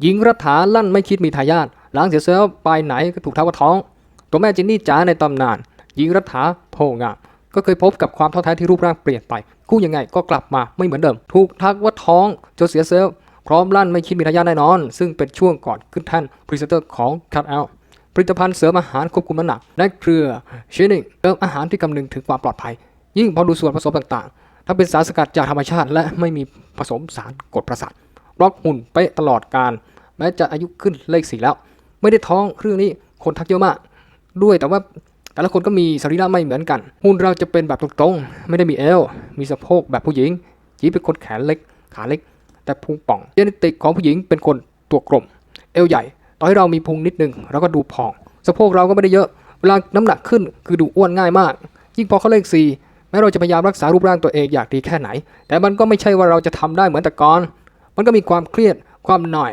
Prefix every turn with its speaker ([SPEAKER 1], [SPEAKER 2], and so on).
[SPEAKER 1] หญิงรัฐาลั่นไม่คิดมีทายาทหล้างเสียเซลไปไหนก็ถูกท้าว่าท้อง ตัวแม่จินนี่จ๋าในตำนาน หญิงรัฐาโพงามก็เคยพบกับความท้อแท้ที่รูปร่างเปลี่ยนไป คู่ยังไงก็กลับมาไม่เหมือนเดิม ถูกทักว่าท้องจนเสียเซลล์พร้อมลั่นไม่คิดมีทายาทแน่นอน ซึ่งเป็นช่วงก่อนขึ้นแท่นพรีเซนเตอร์ของ Cut Out ผลิตภัณฑ์เสริมอาหารควบคุมน้ำหนักและเครือชินิ่งเติมอาหารที่คำนึงถึงความปลอดภัย ยิ่งพอดูส่วนผสมต่างๆ ถ้าเป็นสารสกัดจากธรรมชาติ และไม่มีผสมสารกดประสาท บล็อกหุ่นเป๊ะตลอดการแม้จะอายุขึ้นเลขสี่แล้ว ไม่ได้ท้องเรื่องนี้คนทักเยอะมาก ด้วยแต่ว่าแต่ละคนก็มีสรีระไม่เหมือนกัน หุ่นเราจะเป็นแบบตรงๆ ไม่ได้มีเอว มีสะโพกแบบผู้หญิงจีเป็นคนแขนเล็ก ขาเล็ก แต่พุงป่องเจนติกของผู้หญิงเป็นคนตัวกลม เอวใหญ่ ต่อให้เรามีพุงนิดนึงเราก็ดูพอง สะโพกเราก็ไม่ได้เยอะ เวลาน้ำหนักขึ้นคือดูอ้วนง่ายมาก ยิ่งพอเขาเลขสี่แม้เราจะพยายามรักษารูปร่างตัวเองอยากดีแค่ไหน แต่มันก็ไม่ใช่ว่าเราจะทำได้เหมือนแต่ก่อน มันก็มีความเครียดความหน่อย